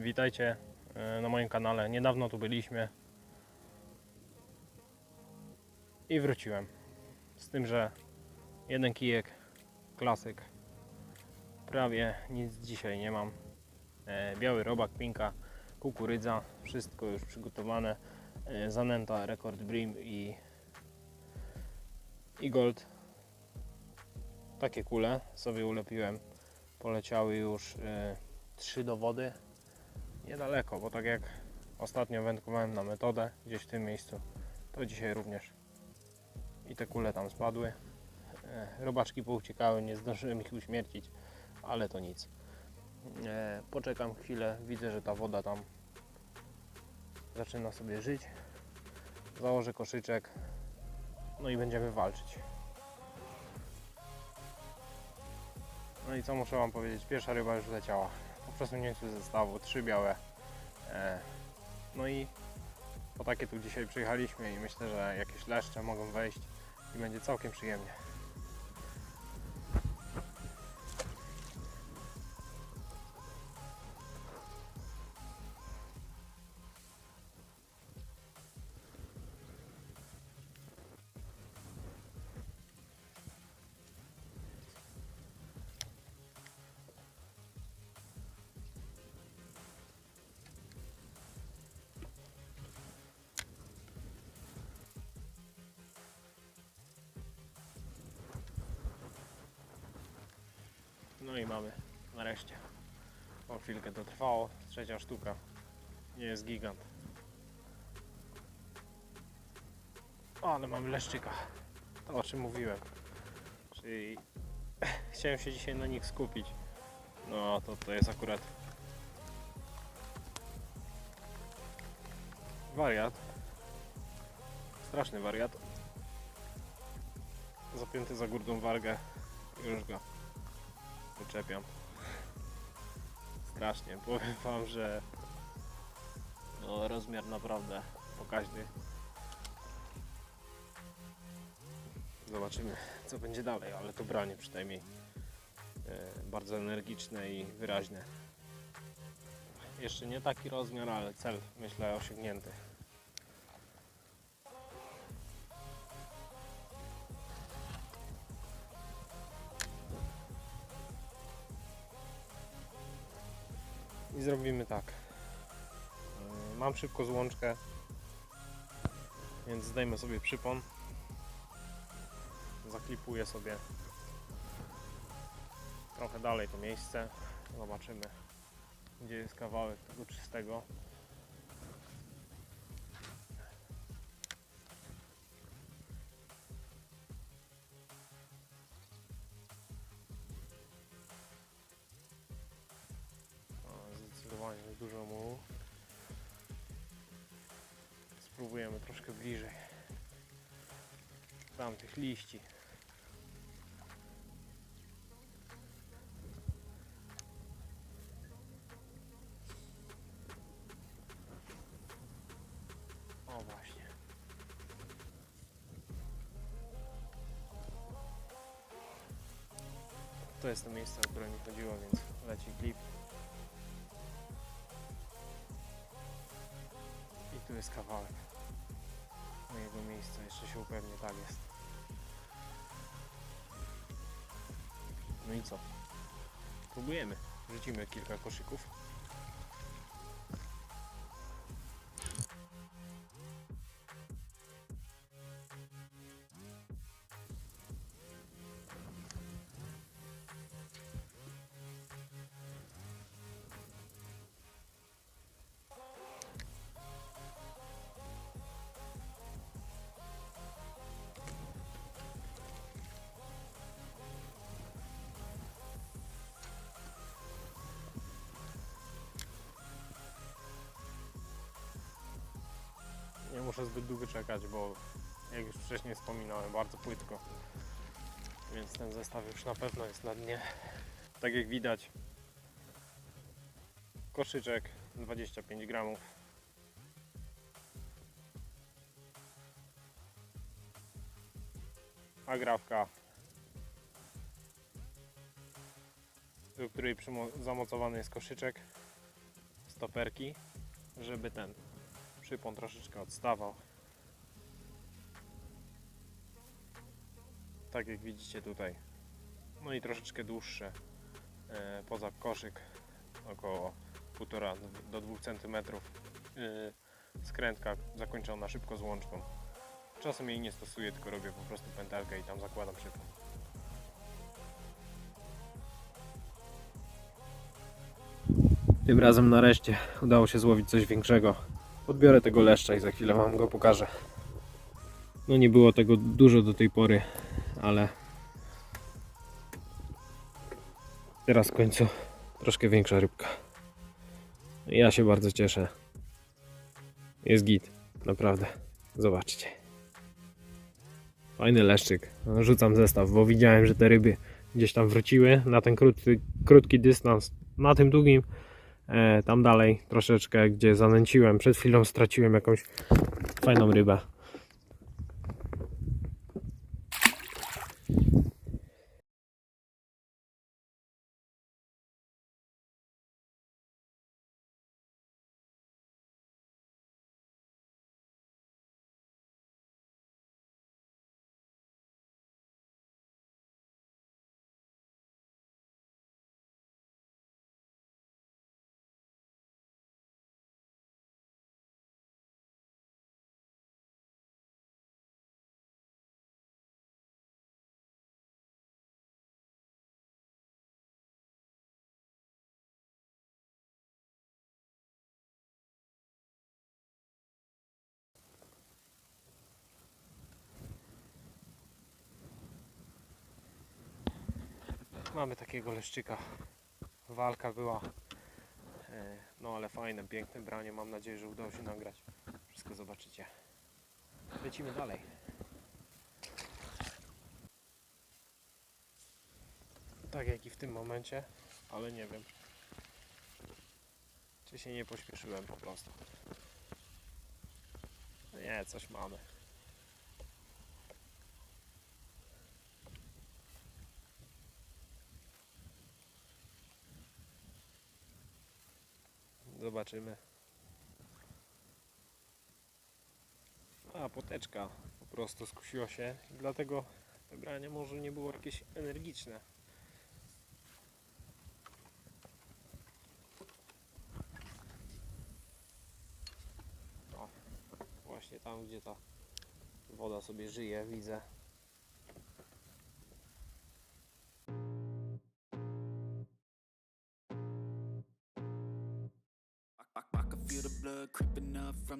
Witajcie e, na moim kanale. Niedawno tu byliśmy i wróciłem. Z tym, że jeden kijek, klasyk. Prawie nic dzisiaj nie mam. E, Biały robak, pinka, kukurydza, wszystko już przygotowane. E, Zanęta, rekord Brim i, i Gold. Takie kule sobie ulepiłem. Poleciały już trzy do wody niedaleko, bo tak jak ostatnio wędkowałem na metodę gdzieś w tym miejscu, to dzisiaj również. I te kule tam spadły. E, Robaczki pouciekały, nie zdążyłem ich uśmiercić, ale to nic. E, Poczekam chwilę, widzę, że ta woda tam zaczyna sobie żyć. Założę koszyczek, no i będziemy walczyć. No i co muszę Wam powiedzieć, pierwsza ryba już leciała po przesunięciu zestawu, trzy białe. E, no i po takie tu dzisiaj przyjechaliśmy i myślę, że jakieś leszcze mogą wejść i będzie całkiem przyjemnie. I mamy nareszcie. Po chwilkę to trwało, trzecia sztuka. Nie jest gigant. O, ale mamy leszczyka. To o czym mówiłem. Czyli chciałem się dzisiaj na nich skupić. No to to jest akurat wariat. Straszny wariat. Zapięty za górną wargę. Już go uczepiam. Strasznie. Powiem wam, że no, rozmiar naprawdę pokaźny. Zobaczymy co będzie dalej, ale to branie przynajmniej e, bardzo energiczne i wyraźne. Jeszcze nie taki rozmiar, ale cel myślę osiągnięty. I zrobimy tak. Yy, Mam szybko złączkę, więc zdejmę sobie przypon. Zaklipuję sobie trochę dalej to miejsce. Zobaczymy, gdzie jest kawałek tego czystego. Dużo mułu. Spróbujemy troszkę bliżej tamtych liści. O właśnie. To jest to miejsce, o które mi chodziło, więc leci klip. Tu jest kawałek mojego miejsca. Jeszcze się upewnię, tak jest. No i co? Próbujemy. Rzucimy kilka koszyków. Muszę zbyt długo czekać, bo jak już wcześniej wspominałem, bardzo płytko. Więc ten zestaw już na pewno jest na dnie. Tak jak widać, koszyczek 25 gramów. Agrafka, do której zamocowany jest koszyczek. stoperki, żeby ten przypon troszeczkę odstawał. Tak jak widzicie tutaj. No i troszeczkę dłuższe e, poza koszyk około 1,5 do 2 cm e, skrętka zakończona szybko złączką. Czasem jej nie stosuję, tylko robię po prostu pętelkę i tam zakładam przypon. Tym razem nareszcie udało się złowić coś większego. Podbiorę tego leszcza i za chwilę Wam go pokażę. No nie było tego dużo do tej pory, ale teraz w końcu troszkę większa rybka. Ja się bardzo cieszę. Jest git, naprawdę. Zobaczcie. Fajny leszczyk. Rzucam zestaw, bo widziałem, że te ryby gdzieś tam wróciły na ten krótki, krótki dystans. Na tym długim, tam dalej troszeczkę, gdzie zanęciłem. Przed chwilą straciłem jakąś fajną rybę. Mamy takiego leszczyka. Walka była. e, No ale fajne, piękne branie. Mam nadzieję, że udało się nagrać. Wszystko zobaczycie. Lecimy dalej. Tak jak i w tym momencie, ale nie wiem. Czy się nie pośpieszyłem po prostu. Nie, coś mamy. Zobaczymy. A, poteczka po prostu skusiła się dlatego to branie może nie było jakieś energiczne. O, właśnie tam, gdzie ta woda sobie żyje, widzę.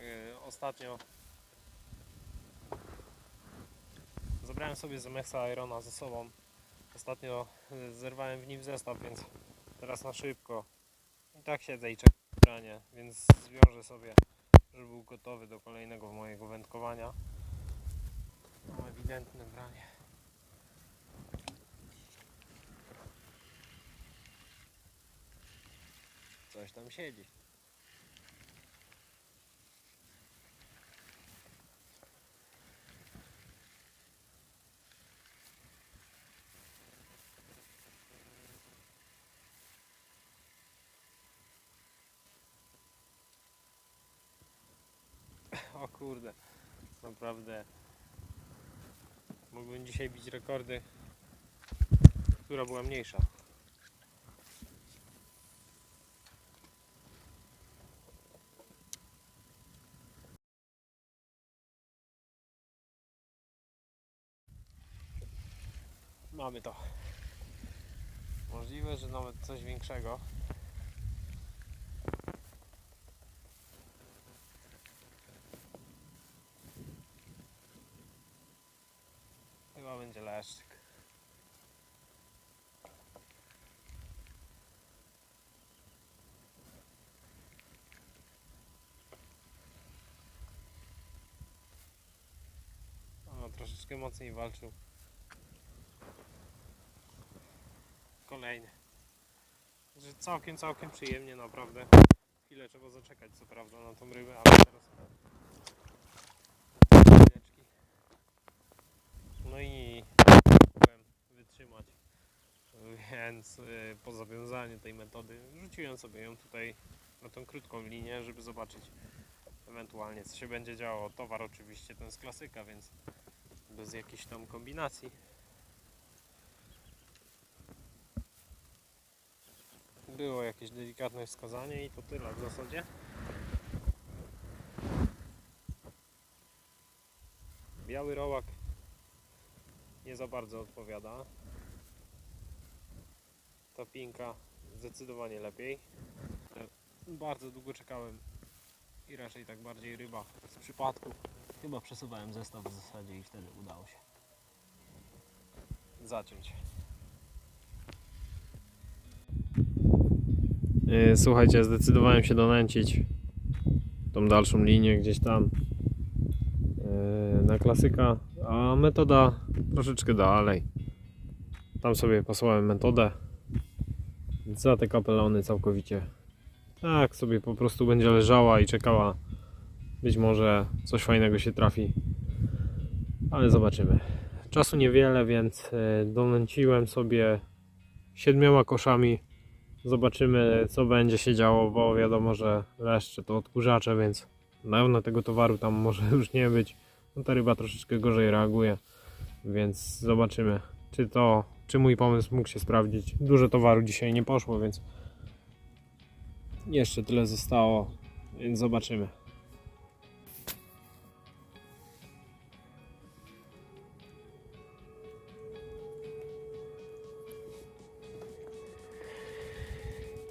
Yy, ostatnio zabrałem sobie Zemexa Irona ze sobą. Ostatnio yy, zerwałem w nim zestaw, więc teraz na szybko. I tak siedzę i czekam branie, więc zwiążę sobie, żeby był gotowy do kolejnego mojego wędkowania. No, ewidentne branie. Coś tam siedzi. O kurde, naprawdę mógłbym dzisiaj bić rekordy, która była mniejsza. Mamy to. Możliwe, że nawet coś większego. płaszczyk. O, troszeczkę mocniej walczył. Kolejny. Całkiem, całkiem przyjemnie naprawdę. Chwilę trzeba zaczekać co prawda na tą rybę, ale teraz Więc y, po zawiązaniu tej metody rzuciłem sobie ją tutaj na tą krótką linię, żeby zobaczyć ewentualnie co się będzie działo. Towar oczywiście ten z klasyka, więc bez jakiejś tam kombinacji. Było jakieś delikatne wskazanie i to tyle w zasadzie. Biały rołak nie za bardzo odpowiada. Ta pinka zdecydowanie lepiej. Bardzo długo czekałem i raczej tak bardziej ryba z przypadku. Chyba przesuwałem zestaw w zasadzie i wtedy udało się zaciąć. E, Słuchajcie, zdecydowałem się donęcić tą dalszą linię gdzieś tam e, na klasyka, a metoda troszeczkę dalej. Tam sobie posłałem metodę za te kapelony całkowicie. Tak sobie po prostu będzie leżała i czekała. Być może coś fajnego się trafi. Ale zobaczymy. Czasu niewiele, więc e, donęciłem sobie siedmioma koszami. Zobaczymy co będzie się działo, bo wiadomo, że leszcze to odkurzacze, więc dawno tego towaru tam może już nie być. No ta ryba troszeczkę gorzej reaguje, więc zobaczymy, czy to, czy mój pomysł mógł się sprawdzić. Dużo towaru dzisiaj nie poszło, więc jeszcze tyle zostało, więc zobaczymy.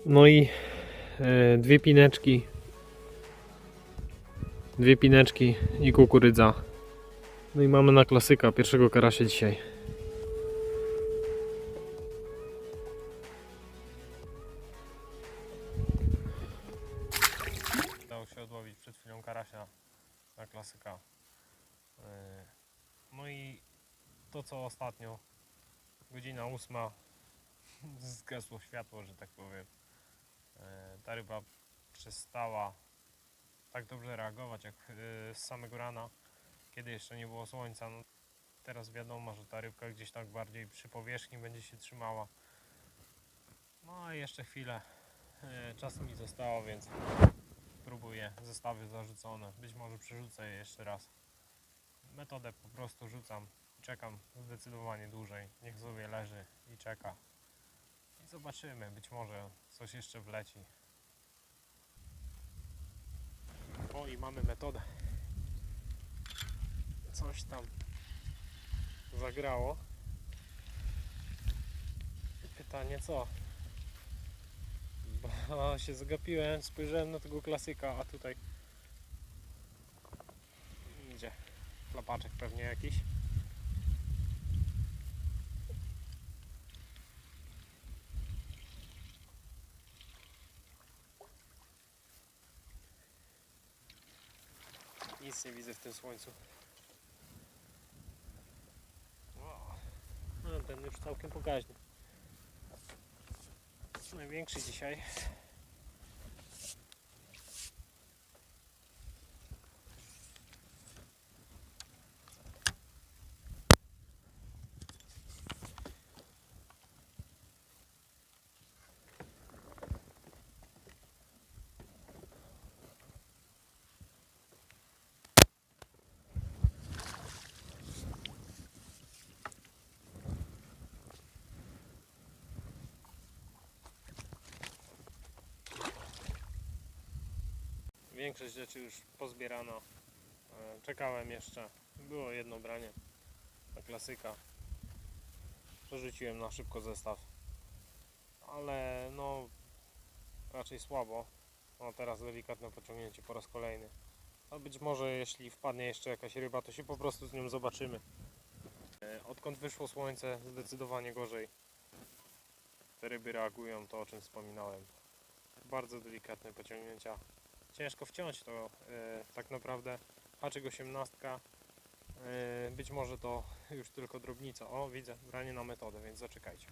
No i e, dwie pineczki. Dwie pineczki i kukurydza. No i mamy na klasyka pierwszego karasia dzisiaj. Ostatnio, godzina ósma, zgasło światło, że tak powiem. E, Ta ryba przestała tak dobrze reagować jak e, z samego rana, kiedy jeszcze nie było słońca. No, teraz wiadomo, że ta rybka gdzieś tak bardziej przy powierzchni będzie się trzymała. No jeszcze chwilę e, czasu mi zostało, więc próbuję zestawy zarzucone. Być może przerzucę je jeszcze raz. Metodę po prostu rzucam czekam zdecydowanie dłużej. Niech sobie leży i czeka. I zobaczymy, być może coś jeszcze wleci. O i mamy metodę. Coś tam zagrało. Pytanie co? Bo się zagapiłem, spojrzałem na tego klasyka, a tutaj idzie klapaczek pewnie jakiś. Nic nie widzę w tym słońcu. No, ten już całkiem pokaźny. Największy dzisiaj. Większość rzeczy już pozbierano. E, Czekałem jeszcze. Było jedno branie na klasyka. Przerzuciłem na szybko zestaw. Ale no raczej słabo. No teraz delikatne pociągnięcie po raz kolejny. A być może jeśli wpadnie jeszcze jakaś ryba, to się po prostu z nią zobaczymy. E, Odkąd wyszło słońce, zdecydowanie gorzej. Te ryby reagują, to o czym wspominałem. Bardzo delikatne pociągnięcia ciężko wciąć to e, tak naprawdę haczyk 18 Yy, Być może to już tylko drobnica. O, widzę, branie na metodę, więc zaczekajcie.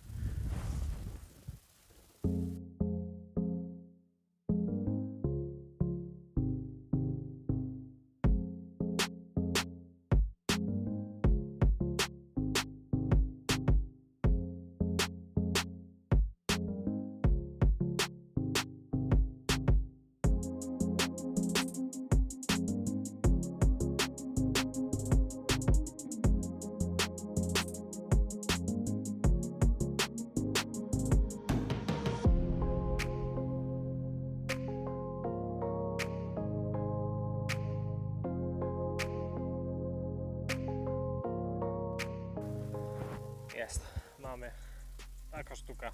Sztuka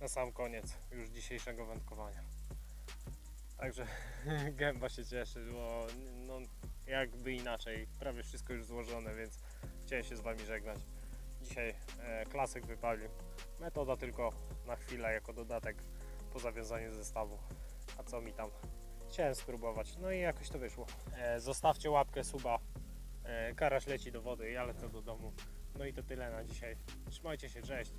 na sam koniec już dzisiejszego wędkowania. Także gęba się cieszy, bo no, jakby inaczej, prawie wszystko już złożone, więc chciałem się z Wami żegnać. Dzisiaj e, klasyk wypalił. Metoda tylko na chwilę jako dodatek po zawiązaniu zestawu. A co mi tam? Chciałem spróbować, no i jakoś to wyszło. E, zostawcie łapkę, suba. E, karaś leci do wody, ja lecę do domu. No i to tyle na dzisiaj. Trzymajcie się, cześć.